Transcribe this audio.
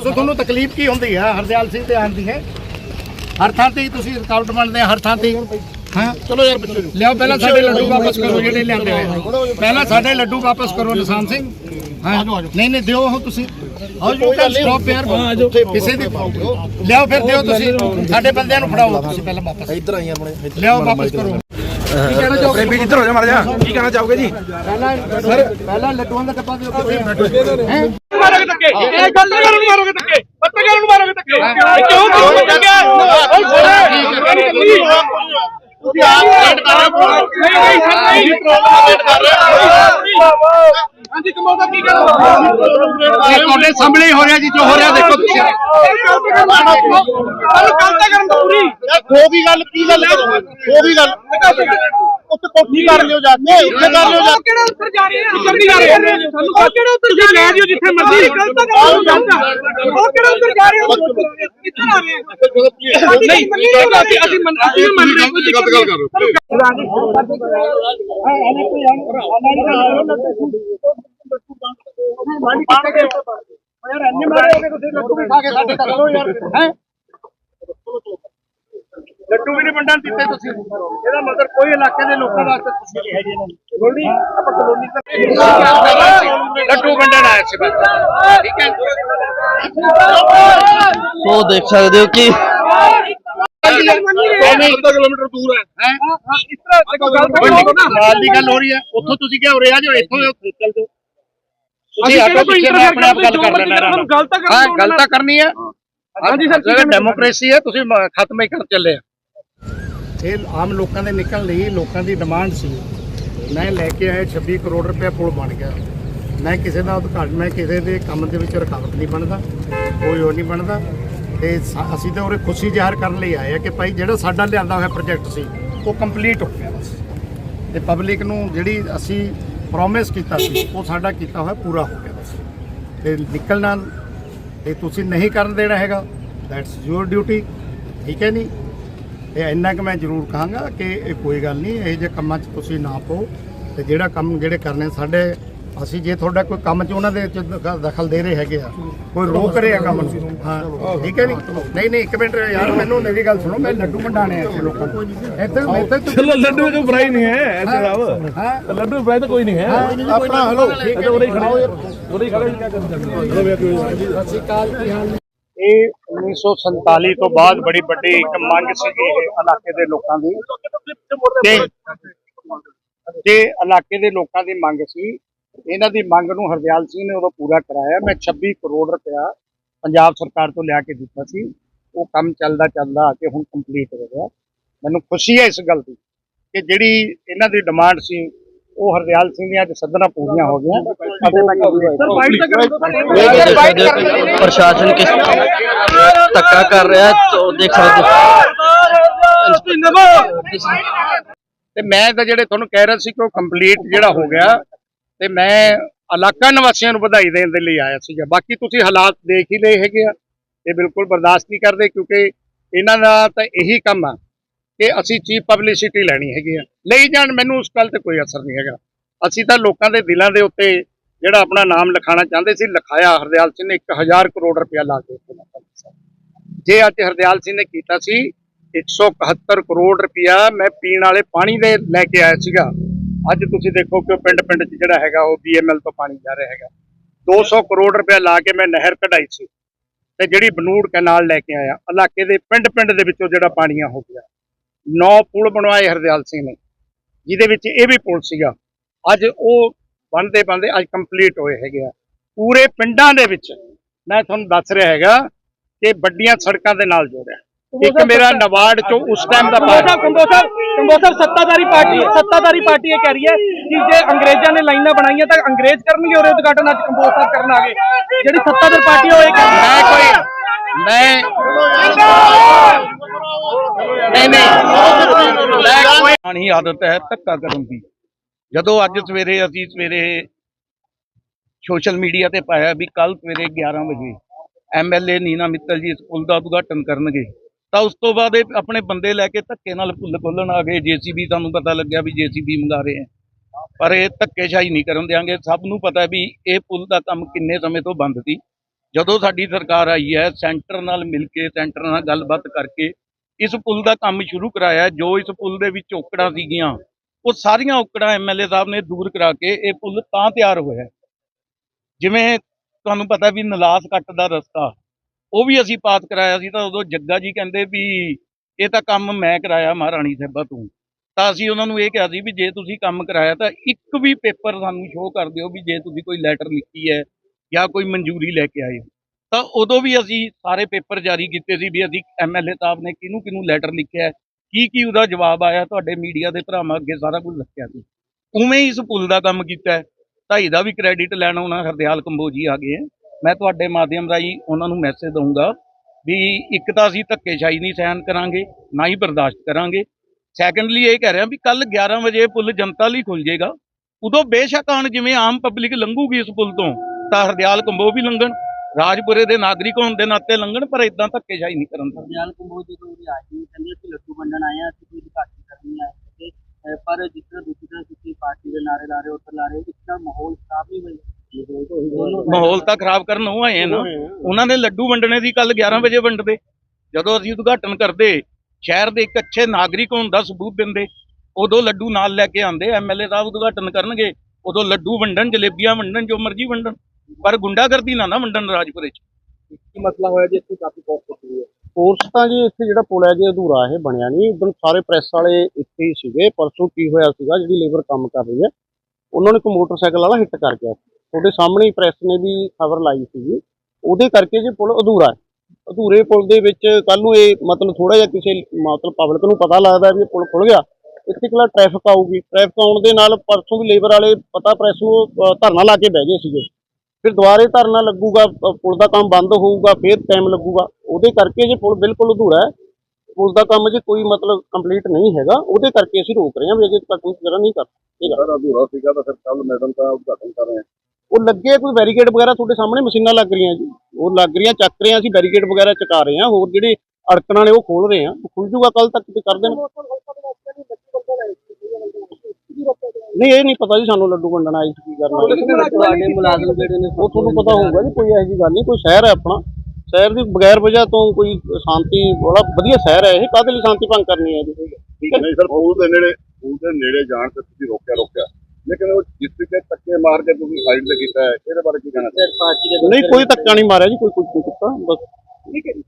ਦੱਸੋ ਤੁਹਾਨੂੰ ਤਕਲੀਫ ਕੀ ਹੁੰਦੀ ਹੈ ਹਰਦਿਆਲ ਸਿੰਘ ਤੇ ਆਉਣ ਦੀ ਹੈ। ਹਰ ਥਾਂ ਤੇ ਹੀ ਤੁਸੀਂ ਰੁਕਾਵਟ ਬਣਦੇ ਹਰ ਥਾਂ ਤੇ ਹੀ। ਹਾਂ। ਚਲੋ ਯਾਰ ਬੱਚੋ ਲਿਆਓ ਪਹਿਲਾਂ ਸਾਡੇ ਲੱਡੂ ਵਾਪਸ ਕਰੋ ਜਿਹੜੇ ਲਿਆਂਦੇ ਹੋਏ। ਪਹਿਲਾਂ ਸਾਡੇ ਲੱਡੂ ਵਾਪਸ ਕਰੋ ਨਿਸ਼ਾਨ ਸਿੰਘ। ਹਾਂ। ਨਹੀਂ ਨਹੀਂ ਦਿਓ ਉਹ ਤੁਸੀਂ। ਆਓ ਯੂ ਕੈਨ ਸਟਾਪ ਯਾਰ ਕਿਸੇ ਦੀ ਲਿਆਓ ਫਿਰ ਦਿਓ ਤੁਸੀਂ। ਸਾਡੇ ਬੰਦਿਆਂ ਨੂੰ ਫੜਾਓ। ਤੁਸੀਂ ਪਹਿਲਾਂ ਵਾਪਸ ਇੱਧਰ ਆਈ ਆਪਣੇ। ਲਿਆਓ ਵਾਪਸ ਕਰੋ। ਕੀ ਕਹਿਣਾ ਚਾਹੋਗੇ ਵੀ ਇੱਧਰ ਹੋ ਜਾ ਮਾਰ ਜਾ ਕੀ ਕਹਿਣਾ ਚਾਹੋਗੇ ਜੀ ਪਹਿਲਾਂ ਸਰ ਪਹਿਲਾਂ ਲੱਡੂਆਂ ਦਾ ਡੱਬਾ ਦਿਓ ਹੈ ਮਾਰੋਗੇ ਧੱਕੇ ਇਹ ਗੱਲ ਨਹੀਂ ਕਰਨ ਮਾਰੋਗੇ ਧੱਕੇ ਪੱਤਰਕਾਰ ਨੂੰ ਮਾਰੋਗੇ ਧੱਕੇ ਕਿਉਂ ਕਿਉਂ ਧੱਕੇ ਓਏ ਛੋੜੇ ਤੁਸੀਂ ਆਪ ਸਟੇਟ ਕਰ ਰਹੇ ਹੋ ਨਹੀਂ ਨਹੀਂ ਸਰ ਨਹੀਂ ਸਟੇਟ ਕਰ ਰਹੇ ਹੋ ਹਾਂਜੀ ਕਮਾਉਂਦਾ ਕੀ ਕਰ ਇਹ ਤੁਹਾਡੇ ਸਾਹਮਣੇ ਹੀ ਹੋ ਰਿਹਾ ਜੀ ਜੋ ਹੋ ਰਿਹਾ ਦੇਖੋ ਤੁਸੀਂ। ਕੱਲ ਕੱਲ ਤਾਂ ਕਰਨ ਦੋ ਪੂਰੀ। ਹੋ ਗਈ ਗੱਲ ਕੀ ਗੱਲ ਹੋ ਗਈ ਗੱਲ। ਉੱਤੇ ਕੋਠੀ ਕਰ ਲਿਓ ਜਾ ਕੇ ਉੱਥੇ ਕਰ ਲਿਓ ਜਾ ਉਹ ਕਿਹੜਾ ਉੱਤਰ ਜਾ ਰਹੇ ਆ? ਉੱਤਰ ਨਹੀਂ ਜਾ ਰਹੇ ਸਾਨੂੰ ਉਹ ਕਿਹੜਾ ਉੱਤਰ ਜਾ ਰਹੇ ਆ? ਜਿਓ ਜਿੱਥੇ ਮਰਜ਼ੀ ਕੱਲ ਤਾਂ ਕਰਨ ਉਹ ਕਿਹੜਾ ਉੱਤਰ ਜਾ ਰਹੇ ਹੋ ਕਿੱਧਰ ਆ ਰਹੇ ਆ? ਨਹੀਂ ਅਸੀਂ ਅਸੀਂ ਮੰਨ ਰਹੇ ਹਾਂ, ਕੋਈ ਦਿੱਕਤ ਗੱਲ ਕਰੋ। ਯਾਰ ਅੰਨੇ ਮਾਰੇ ਹੋਗੇ ਤੁਸੀਂ ਲੱਡੂ ਵੀ ਖਾ ਕੇ ਸਾਡੇ ਤੱਕ ਲੋ ਯਾਰ। ਹੈ? ਲੱਡੂ ਵੀ ਨਹੀਂ ਵੰਡਣ ਦਿੱਤੇ ਤੁਸੀਂ। ਇਹਦਾ ਮਤਲਬ ਕੋਈ ਇਲਾਕੇ ਦੇ ਲੋਕਾਂ ਵਾਸਤੇ ਹੈਗੀ ਇਹਨਾਂ ਨੂੰ। ਗੋਲਡੀ ਆਪਾਂ ਕਲੋਨੀ ਤੱਕ ਲੱਡੂ ਵੰਡਣ ਆਏ ਸੀ ਬਸ। ਠੀਕ ਹੈ। ਉਹ ਦੇਖ ਸਕਦੇ ਹੋ ਕਿ ਅੱਧਾ ਕਿਲੋਮੀਟਰ ਦੂਰ ਹੈ। ਹੈ? ਇਸ ਤਰ੍ਹਾਂ ਦੇਖੋ ਗੱਲ ਨਾਲ ਦੀ ਗੱਲ ਹੋ ਰਹੀ ਹੈ। ਉੱਥੋਂ ਤੁਸੀਂ ਕਿਹਾ ਉਰੇ ਆ ਜਾਓ ਇੱਥੋਂ ਚੱਲ ਜਾਓ। ਤੁਸੀਂ ਆਟੋ ਪਿੱਛੇ ਮੈਂ ਆਪਣੇ ਆਪ ਗੱਲ ਕਰ ਲੈਣਾ ਹਾਂ ਗੱਲ। ਤਾਂ ਕਰਨੀ ਹੈ ਹਾਂਜੀ ਸਰ, ਡੈਮੋਕ੍ਰੇਸੀ ਹੈ? ਤੁਸੀਂ ਖਤਮ ਹੀ ਕਰਨ ਚੱਲੇ ਆ। ਇਹ ਆਮ ਲੋਕਾਂ ਦੇ ਨਿਕਲ ਲਈ ਲੋਕਾਂ ਦੀ ਡਿਮਾਂਡ ਸੀ। ਮੈਂ ਲੈ ਕੇ ਆਇਆ 26 ਕਰੋੜ ਰੁਪਏ ਪੁਲ ਬਣ ਗਿਆ। ਮੈਂ ਕਿਸੇ ਦਾ ਉਦਘਾਟਨ, ਮੈਂ ਕਿਸੇ ਦੇ ਕੰਮ ਦੇ ਵਿੱਚ ਰੁਕਾਵਟ ਨਹੀਂ ਬਣਦਾ, ਕੋਈ ਉਹ ਨਹੀਂ ਬਣਦਾ। ਤੇ ਸਾ- ਅਸੀਂ ਤਾਂ ਉਰੇ ਖੁਸ਼ੀ ਜ਼ਾਹਰ ਕਰਨ ਲਈ ਆਏ ਆ ਕਿ ਭਾਈ ਜਿਹੜਾ ਸਾਡਾ ਲਿਆਂਦਾ ਹੋਇਆ ਪ੍ਰੋਜੈਕਟ ਸੀ, ਉਹ ਕੰਪਲੀਟ ਹੋ ਗਿਆ ਬਸ। ਤੇ ਪਬਲਿਕ ਨੂੰ ਜਿਹੜੀ ਅਸੀਂ ਪ੍ਰੋਮਿਸ ਕੀਤਾ ਸੀ, ਉਹ ਸਾਡਾ ਕੀਤਾ ਹੋਇਆ ਪੂਰਾ ਹੋ ਗਿਆ ਬਸ। ਤੇ ਨਿਕਲਣਾ, ਤੇ ਤੁਸੀਂ ਨਹੀਂ ਕਰਨ ਦੇਣਾ ਹੈਗਾ ਦੈਟਸ ਯੂਰ ਡਿਊਟੀ ਠੀਕ ਹੈ ਨਹੀਂ ਤੇ ਇੰਨਾ ਕਿ ਮੈਂ ਜ਼ਰੂਰ ਕਹਾਂਗਾ ਕਿ ਇਹ ਕੋਈ ਗੱਲ ਨਹੀਂ ਇਹ ਜੇ ਕੰਮਾਂ 'ਚ ਤੁਸੀਂ ਨਾ ਪਓ ਤੇ ਜਿਹੜਾ ਕੰਮ ਜਿਹੜੇ ਕਰਨੇ ਸਾਡੇ ਅਸੀਂ ਜੇ ਤੁਹਾਡਾ ਕੋਈ ਕੰਮ 'ਚ ਉਹਨਾਂ ਦੇ 'ਚ ਦਖਲ ਦੇ ਰਹੇ ਹੈਗੇ ਆ ਕੋਈ ਰੋਕ ਰਹੇ ਆ ਕੰਮ ਨੂੰ। ਹਾਂ ਠੀਕ ਹੈ ਨਹੀਂ ਨਹੀਂ ਨਹੀਂ ਇੱਕ ਮਿੰਟ ਯਾਰ ਮੈਨੂੰ ਮੇਰੀ ਗੱਲ ਸੁਣੋ ਮੈਂ ਲੱਡੂ ਵੰਡਾਣੇ ਆ ਇੱਥੇ ਲੋਕਾਂ ਨੂੰ। ਇੱਥੇ ਇੱਥੇ ਚਲੋ ਲੱਡੂ ਕੋਈ ਬੁਰਾਈ ਨਹੀਂ ਹੈ ਐਸੇ ਰਾਵ ਹਾਂ। ਲੱਡੂ ਦੀ ਤਾਂ ਕੋਈ ਨਹੀਂ ਹੈ। ਆਪਣਾ ਹਲੋ। ਉਹਦੇ ਹੀ ਖੜੇ ਉਹਦੇ ਹੀ ਕੀ ਕਰ ਹੋ? ਸਤਿ ਸ਼੍ਰੀ ਅਕਾਲ ਕੀ ਹਾਲ ਇਹ 1947 ਤੋਂ ਬਾਅਦ ਬੜੀ ਵੱਡੀ ਇੱਕ ਮੰਗ ਸੀਗੀ ਇਹ ਇਲਾਕੇ ਦੇ ਲੋਕਾਂ ਦੀ। ਤੇ ਤੇ ਇਲਾਕੇ ਦੇ ਲੋਕਾਂ ਦੀ ਮੰਗ ਸੀ, ਇਹਨਾਂ ਦੀ ਮੰਗ ਨੂੰ ਹਰਦਿਆਲ ਸਿੰਘ ਨੇ ਉਦੋਂ ਪੂਰਾ ਕਰਾਇਆ। ਮੈਂ 26 ਕਰੋੜ ਰੁਪਇਆ ਪੰਜਾਬ ਸਰਕਾਰ ਤੋਂ ਲਿਆ ਕੇ ਦਿੱਤਾ ਸੀ। ਉਹ ਕੰਮ ਚੱਲਦਾ ਚੱਲਦਾ ਆ ਕੇ ਹੁਣ ਕੰਪਲੀਟ ਹੋ ਗਿਆ ਮੈਨੂੰ ਖੁਸ਼ੀ ਹੈ ਇਸ ਗੱਲ ਦੀ ਕਿ ਜਿਹੜੀ ਇਹਨਾਂ ਦੀ ਡਿਮਾਂਡ ਸੀ ਉਹ ਹਰਦਿਆਲ ਸਿੰਘ ਦੀਆਂ ਅੱਜ ਸੱਦਣਾ ਪੂਰੀਆਂ ਹੋ ਗਈਆਂ। ਪ੍ਰਸ਼ਾਸਨ ਕਿਸ ਧੱਕਾ ਕਰ ਰਿਹਾ ਤੋ ਦੇਖ ਸਕਦੇ ਹੋ। ਤੇ ਮੈਂ ਤਾਂ ਜਿਹੜੇ ਤੁਹਾਨੂੰ ਕਹਿ ਰਿਹਾ ਸੀ ਕਿ ਉਹ ਕੰਪਲੀਟ ਜਿਹੜਾ ਹੋ ਗਿਆ ਤੇ ਮੈਂ ਇਲਾਕਾ ਨਿਵਾਸੀਆਂ ਨੂੰ ਵਧਾਈ ਦੇਣ ਦੇ ਲਈ ਆਇਆ ਸੀਗਾ। ਬਾਕੀ ਤੁਸੀਂ ਹਾਲਾਤ ਦੇਖ ਹੀ ਲਏ ਹੈਗੇ ਆ। ਇਹ ਬਿਲਕੁਲ ਬਰਦਾਸ਼ਤ ਨਹੀਂ ਕਰਦੇ ਕਿਉਂਕਿ ਇਹਨਾਂ ਦਾ ਤਾਂ ਇਹੀ ਕੰਮ ਆ। ਕਿ ਅਸੀਂ ਚੀਪ ਪਬਲਿਸਿਟੀ ਲੈਣੀ ਹੈਗੀ ਆ। ਲਈ ਜਾਣ, ਮੈਨੂੰ ਉਸ ਗੱਲ ਤੇ ਕੋਈ ਅਸਰ ਨਹੀਂ ਹੈਗਾ। ਅਸੀਂ ਤਾਂ ਲੋਕਾਂ ਦੇ ਦਿਲਾਂ ਦੇ ਉੱਤੇ ਜਿਹੜਾ ਆਪਣਾ ਨਾਮ ਲਿਖਾਣਾ ਚਾਹੁੰਦੇ ਸੀ, ਲਿਖਾਇਆ। ਹਰਦਿਆਲ ਸਿੰਘ ਨੇ 1000 ਕਰੋੜ ਰੁਪਇਆ ਲਾ ਕੇ ਜੇ ਅੱਜ ਹਰਦਿਆਲ ਸਿੰਘ ਨੇ ਕੀਤਾ ਸੀ 171 ਕਰੋੜ ਰੁਪਇਆ ਮੈਂ ਪੀਣ ਵਾਲੇ ਪਾਣੀ ਦੇ ਲੈ ਕੇ ਆਇਆ ਸੀਗਾ। ਅੱਜ ਤੁਸੀਂ ਦੇਖੋ ਕਿ ਪਿੰਡ ਪਿੰਡ 'ਚ ਜਿਹੜਾ ਹੈਗਾ, ਉਹ ਬੀਐਮਐਲ ਤੋਂ ਪਾਣੀ ਜਾ ਰਿਹਾ ਹੈਗਾ। 200 ਕਰੋੜ ਰੁਪਇਆ ਲਾ ਕੇ ਮੈਂ ਨਹਿਰ ਕਢਾਈ ਸੀ ਤੇ ਜਿਹੜੀ ਬਨੂੜ ਕਨਾਲ ਲੈ ਕੇ ਆਇਆ। ਇਲਾਕੇ ਦੇ ਪਿੰਡ ਪਿੰਡ ਦੇ ਵਿੱਚੋਂ ਜਿਹੜਾ ਪਾਣੀਆਂ ਹੋ ਗਿਆ। ਨੌ ਪੁਲ ਬਣਵਾਏ ਹਰਦਿਆਲ ਸਿੰਘ ਨੇ ਜਿਹਦੇ ਵਿੱਚ ਇਹ ਵੀ ਪੁਲ ਸੀਗਾ। ਅੱਜ ਉਹ ਬਣਦੇ ਬਣਦੇ ਅੱਜ ਕੰਪਲੀਟ ਹੋਏ ਹੈਗੇ ਆ। ਪੂਰੇ ਪਿੰਡਾਂ ਦੇ ਵਿੱਚ ਮੈਂ ਤੁਹਾਨੂੰ ਦੱਸ ਰਿਹਾ ਹੈਗਾ ਕਿ ਵੱਡੀਆਂ ਸੜਕਾਂ ਦੇ ਨਾਲ ਜੋੜਿਆ। ਇੱਕ ਮੇਰਾ ਨਵਾਰਡ ਚੋਂ ਉਸ ਟਾਈਮ ਦਾ ਕੰਬੋਸਾ ਕੰਬੋਸਾ ਕੰਬੋਸਾ ਸੱਤਾਧਾਰੀ ਪਾਰਟੀ ਸੱਤਾਧਾਰੀ ਪਾਰਟੀ ਇਹ ਕਹਿ ਰਹੀ ਹੈ ਕਿ ਜੇ ਅੰਗਰੇਜ਼ਾਂ ਨੇ ਲਾਈਨਾਂ ਬਣਾਈਆਂ ਤਾਂ ਅੰਗਰੇਜ਼ ਕਰਨਗੇ ਔਰ ਉਦਘਾਟਨ ਅੱਜ ਕੰਬੋਸਾ ਕਰਨ ਆ ਗਏ। ਜਿਹੜੀ ਸੱਤਾਧਾਰੀ ਪਾਰਟੀ ਉਹ ਇਹ ਮੈਂ ਕੋਈ ਮੈਂ ਨਹੀਂ ਨਹੀਂ ਮੈਂ ਪੁਰਾਣੀ ਆਦਤ ਹੈ ਧੱਕਾ ਕਰਨ ਦੀ। ਜਦੋਂ ਅੱਜ ਸਵੇਰੇ ਅਸੀਂ ਸਵੇਰੇ ਸੋਸ਼ਲ ਮੀਡੀਆ ਤੇ ਪਾਇਆ ਵੀ ਕੱਲ ਸਵੇਰੇ 11 ਵਜੇ ਐਮਐਲਏ ਨੀਨਾ ਮਿੱਤਲ ਜੀ ਇਸ ਦਾ ਉਦਘਾਟਨ ਕਰਨਗੇ, ਤਾਂ ਉਸ ਤੋਂ ਬਾਅਦ ਇਹ ਆਪਣੇ ਬੰਦੇ ਲੈ ਕੇ ਧੱਕੇ ਨਾਲ ਪੁੱਲ ਖੋਲਣ ਆ ਗਏ। ਜੀਸੀਬੀ ਸਾਨੂੰ ਪਤਾ ਲੱਗਿਆ ਵੀ ਜੀਸੀਬੀ ਮੰਗਾ ਰਹੇ ਆ ਪਰ ਇਹ ਧੱਕੇਸ਼ਾਹੀ ਨਹੀਂ ਕਰਨ ਦਿਆਂਗੇ। ਸਭ ਨੂੰ ਪਤਾ ਵੀ ਇਹ ਪੁਲ ਦਾ ਕੰਮ ਕਿੰਨੇ ਸਮੇਂ ਤੋਂ ਬੰਦ ਸੀ। ਜਦੋਂ ਸਾਡੀ ਸਰਕਾਰ ਆਈ ਹੈ, ਸੈਂਟਰ ਨਾਲ ਮਿਲ ਕੇ, ਸੈਂਟਰ ਨਾਲ ਗੱਲਬਾਤ ਕਰਕੇ ਇਸ ਪੁਲ ਦਾ ਕੰਮ ਸ਼ੁਰੂ ਕਰਾਇਆ, ਜੋ ਇਸ ਪੁਲ ਦੇ ਵਿੱਚ ਔਕੜਾਂ ਸੀਗੀਆਂ, ਉਹ ਸਾਰੀਆਂ ਔਕੜਾਂ ਐਮਐਲਏ ਸਾਹਿਬ ਨੇ ਦੂਰ ਕਰਾ ਕੇ ਇਹ ਪੁਲ ਤਾਂ ਤਿਆਰ ਹੋਇਆ। ਜਿਵੇਂ ਤੁਹਾਨੂੰ ਪਤਾ ਵੀ ਨਲਾਸ ਕੱਟ ਦਾ ਰਸਤਾ, ਉਹ ਵੀ ਅਸੀਂ ਪਾਸ ਕਰਾਇਆ ਸੀ, ਤਾਂ ਉਦੋਂ ਜੱਗਾ ਜੀ ਕਹਿੰਦੇ ਵੀ ਇਹ ਤਾਂ ਕੰਮ ਮੈਂ ਕਰਾਇਆ ਮਹਾਰਾਣੀ ਸਾਹਿਬਾ ਤੋਂ। ਤਾਂ ਅਸੀਂ ਉਹਨਾਂ ਨੂੰ ਇਹ ਕਿਹਾ ਸੀ ਵੀ ਜੇ ਤੁਸੀਂ ਕੰਮ ਕਰਾਇਆ ਤਾਂ ਇੱਕ ਵੀ ਪੇਪਰ ਸਾਨੂੰ ਸ਼ੋਅ ਕਰ ਦਿਓ ਵੀ ਜੇ ਤੁਸੀਂ ਕੋਈ ਲੈਟਰ ਲਿਖੀ ਹੈ ਜਾਂ ਕੋਈ ਮਨਜ਼ੂਰੀ ਲੈ ਕੇ ਆਏ ਤਾਂ ਉਦੋਂ ਵੀ ਅਸੀਂ ਸਾਰੇ ਪੇਪਰ ਜਾਰੀ ਕੀਤੇ ਸੀ ਵੀ ਅਸੀਂ ਐਮਐਲਏ ਸਾਹਿਬ ਨੇ ਕਿਹਨੂੰ ਕਿਹਨੂੰ ਲੈਟਰ ਲਿਖਿਆ ਕੀ ਕੀ ਉਹਦਾ ਜਵਾਬ ਆਇਆ, ਤੁਹਾਡੇ ਮੀਡੀਆ ਦੇ ਭਰਾਵਾਂ ਅੱਗੇ ਸਾਰਾ ਕੁਝ ਰੱਖਿਆ ਸੀ। ਉਵੇਂ ਹੀ ਇਸ ਪੁਲ ਦਾ ਕੰਮ ਕੀਤਾ ਢਾਈ ਦਾ ਵੀ ਕ੍ਰੈਡਿਟ ਲੈਣ ਉਹਨਾਂ ਹਰਦਿਆਲ ਕੰਬੋਜੀ ਆ ਗਏ ਮੈਂ ਤੁਹਾਡੇ ਮਾਧਿਅਮ ਰਾਹੀਂ ਉਹਨਾਂ ਨੂੰ ਮੈਸੇਜ ਦਊਂਗਾ ਵੀ ਇੱਕ ਤਾਂ ਅਸੀਂ ਧੱਕੇਸ਼ਾਹੀ ਨਹੀਂ ਸਹਿਣ ਕਰਾਂਗੇ, ਨਾ ਹੀ ਬਰਦਾਸ਼ਤ ਕਰਾਂਗੇ। ਸੈਕੰਡਲੀ ਇਹ ਕਹਿ ਰਿਹਾ ਵੀ ਕੱਲ 11 ਵਜੇ ਇਹ ਪੁਲ ਜਨਤਾ ਲਈ ਖੁੱਲ ਜਾਏਗਾ। ਉਦੋਂ ਬੇਸ਼ੱਕ ਹੁਣ ਜਿਵੇਂ ਆਮ ਪਬਲਿਕ ਲੰਘੂਗੀ ਇਸ ਪੁਲ ਤੋਂ, ਤਾਂ ਹਰਦਿਆਲ ਕੰਬੋ ਵੀ ਲੰਘਣ। ਰਾਜਪੁਰੇ ਦੇ ਨਾਗਰਿਕ ਹੋਣ ਦੇ ਨਾਤੇ ਲੰਘਣ ਪਰ ਇਦਾਂ ਧੱਕੇਸ਼ਾਹੀ ਨਹੀਂ ਕਰਨ ਦਾ ਹਰਦਿਆਲ ਕੰਬੋਜ ਜਦੋਂ ਉਰੇ ਆਏ ਸੀ ਕਹਿੰਦੇ ਅਸੀਂ ਲੱਡੂ ਵੰਡਣ ਆਏ ਆ ਅਸੀਂ ਕੋਈ ਉਦਘਾਟਨ ਕਰਨੀ ਆਏ ਤੇ ਅਹ ਪਰ ਜਿਸ ਤਰ੍ਹਾਂ ਦੂਜੀ ਤਰ੍ਹਾਂ ਤੁਸੀਂ ਪਾਰਟੀ ਦੇ ਨਾਰੇ ਲਾ ਰਹੇ ਹੋ ਉੱਧਰ ਲਾ ਰਹੇ ਹੋ ਇਸ ਤਰ੍ਹਾਂ ਮਾਹੌਲ ਖਰਾਬ ਨਹੀਂ ਹੋਏਗਾ ਮਾਹੌਲ ਤਾਂ ਖਰਾਬ ਕਰਨ ਉਹ ਆਏ ਆ ਨਾ। ਉਹਨਾਂ ਨੇ ਲੱਡੂ ਵੰਡਣੇ ਸੀ ਕੱਲ 11 ਵਜੇ ਵੰਡਦੇ। ਜਦੋਂ ਅਸੀਂ ਉਦਘਾਟਨ ਕਰਦੇ ਸ਼ਹਿਰ ਦੇ ਇੱਕ ਅੱਛੇ ਨਾਗਰਿਕ ਹੋਣ ਦਾ ਸਬੂਤ ਦਿੰਦੇ ਉਦੋਂ ਲੱਡੂ ਨਾਲ ਲੈ ਕੇ ਆਂਦੇ ਐਮਐਲਏ ਸਾਹਿਬ ਉਦਘਾਟਨ ਕਰਨਗੇ ਉਦੋਂ ਲੱਡੂ ਵੰਡਣ ਜਲੇਬੀਆਂ ਵੰਡਣ ਜੋ ਮਰਜ਼ੀ ਵੰਡਣ। ਪਰ ਗੁੰਡਾਗਰਦੀ ਨਾ ਨਾ ਵੰਡਣ ਰਾਜਪੁਰੇ 'ਚ। ਕੀ ਮਸਲਾ ਹੋਇਆ ਜੀ? ਇੱਥੇ ਕਾਫੀ ਕੋਸਟ ਹੋਈ ਹੈ ਕੋਰਸ ਤਾਂ ਜੀ ਇੱਥੇ ਜਿਹੜਾ ਪੁਲ ਹੈ ਜੀ, ਅਧੂਰਾ ਇਹ ਬਣਿਆ ਨਹੀਂ। ਉਦੋਂ ਸਾਰੇ ਪ੍ਰੈਸ ਵਾਲੇ ਇੱਥੇ ਹੀ ਸੀਗੇ। ਪਰਸੋਂ ਕੀ ਹੋਇਆ ਸੀਗਾ, ਜਿਹੜੀ ਲੇਬਰ ਕੰਮ ਕਰ ਰਹੀ ਹੈ, ਉਹਨਾਂ ਨੇ ਇੱਕ ਮੋਟਰਸਾਈਕਲ ਵਾਲਾ ਹਿੱਟ ਕਰ ਗਿਆ। ਤੁਹਾਡੇ ਸਾਹਮਣੇ ਹੀ ਪ੍ਰੈਸ ਨੇ ਵੀ ਖਬਰ ਲਾਈ ਸੀਗੀ। ਉਹਦੇ ਕਰਕੇ ਜੀ ਪੁਲ ਅਧੂਰਾ ਹੈ। ਅਧੂਰੇ ਪੁਲ ਦੇ ਵਿੱਚ ਕੱਲ ਨੂੰ ਇਹ ਮਤਲਬ ਥੋੜਾ ਜਿਹਾ ਕਿਸੇ ਮਤਲਬ ਪਬਲਿਕ ਨੂੰ ਪਤਾ ਲੱਗਦਾ ਵੀ ਇਹ ਪੁਲ ਖੁੱਲ ਗਿਆ। ਇੱਥੇ ਕਿਲਾ ਟ੍ਰੈਫਿਕ ਆਊਗੀ। ਟ੍ਰੈਫਿਕ ਆਉਣ ਦੇ ਨਾਲ ਪਰਸੋਂ ਵੀ ਲੇਬਰ ਵਾਲੇ ਪਤਾ ਪ੍ਰੈਸ ਨੂੰ ਧਰਨਾ ਲਾ ਕੇ ਬਹਿ ਗਏ ਸੀਗੇ। ਫਿਰ ਦੁਬਾਰੇ ਧਰਨਾ ਲੱਗੂਗਾ ਪੁਲ ਦਾ ਕੰਮ ਬੰਦ ਹੋਊਗਾ ਫਿਰ ਟਾਈਮ ਲੱਗੂਗਾ ਉਹਦੇ ਕਰਕੇ ਜੇ ਪੁਲ ਬਿਲਕੁਲ ਅਧੂਰਾ ਹੈ ਪੁਲ ਦਾ ਕੰਮ ਜੇ ਕੋਈ ਮਤਲਬ ਕੰਪਲੀਟ ਨਹੀਂ ਹੈਗਾ ਉਹਦੇ ਕਰਕੇ ਅਸੀਂ ਰੋਕ ਰਹੇ ਹਾਂ ਵੀ ਅਜੇ ਤੱਕ ਅਸੀਂ ਜਰਾ ਨਹੀਂ ਕਰ ਇਹ ਅਧੂਰਾ ਸੀਗਾ ਤਾਂ ਫਿਰ ਕੱਲ ਮੈਡਮ ਦਾ ਉਦਘਾਟਨ ਕਰ ਰਹੇ ਹਾਂ ਉਹ ਲੱਗੇ ਕੋਈ ਬੈਰੀਕੇਡ ਵਗੈਰਾ ਤੁਹਾਡੇ ਸਾਹਮਣੇ ਮਸ਼ੀਨਾਂ ਲੱਗ ਰਹੀਆਂ ਜੀ ਉਹ ਲੱਗ ਰਹੀਆਂ ਚੱਕ ਰਹੇ ਹਾਂ ਅਸੀਂ ਬੈਰੀਕੇਡ ਵਗੈਰਾ ਚਕਾ ਰਹੇ ਹਾਂ ਹੋਰ ਜਿਹੜੇ ਅੜਕਣਾਂ ਨੇ ਉਹ ਖੋਲ ਰਹੇ ਹਾਂ ਖੁੱਲ ਜੂਗਾ ਕੱਲ ਤੱਕ ਤੇ ਕਰ ਦੇਣ ਨਹੀਂ ਇਹ ਨਹੀਂ ਪਤਾ ਜੀ ਸਾਨੂੰ ਲੱਡੂ ਵੰਡਣਾ ਆਈ ਸੀ ਕੀ ਕਰਨਾ। ਤੁਹਾਡੇ ਮੁਲਾਜ਼ਮ ਜਿਹੜੇ ਨੇ ਉਹ ਤੁਹਾਨੂੰ ਪਤਾ ਹੋਊਗਾ ਜੀ ਕੋਈ ਇਹੋ ਗੱਲ ਨਹੀਂ ਕੋਈ ਸ਼ਹਿਰ ਹੈ ਆਪਣਾ। ਸ਼ਹਿਰ ਦੀ ਬਗੈਰ ਵਜ੍ਹਾ ਤੋਂ ਕੋਈ ਸ਼ਾਂਤੀ ਬੜਾ ਵਧੀਆ ਸ਼ਹਿਰ ਹੈ ਇਹ ਕਾਹਦੇ ਲਈ ਸ਼ਾਂਤੀ ਭੰਗ ਕਰਨੀ ਹੈ ਜੀ? ਠੀਕ ਹੈ। ਨਹੀਂ ਸਰ ਪੂਲ ਦੇ ਨੇੜੇ ਪੂਲ ਦੇ ਨੇੜੇ ਜਾਣ ਤੇ ਤੁਸੀਂ ਰੋਕਿਆ ਰੋਕਿਆ। ਲੇਕਿਨ ਉਹ ਜਿਸ ਤਰੀਕੇ ਧੱਕੇ ਮਾਰ ਕੇ ਤੁਸੀਂ ਸਾਈਡ ਤੇ ਕੀਤਾ ਹੈ ਇਹਦੇ ਬਾਰੇ ਕੀ ਕਹਿਣਾ ਫਿਰ ਪਾਰਟੀ ਦੇ ਨਹੀਂ ਕੋਈ ਧੱਕਾ ਨਹੀਂ ਮਾਰਿਆ ਜੀ ਕੋਈ ਕੁਝ ਨਹੀਂ ਕੀਤਾ ਬਸ। ਠੀਕ ਹੈ ਜੀ।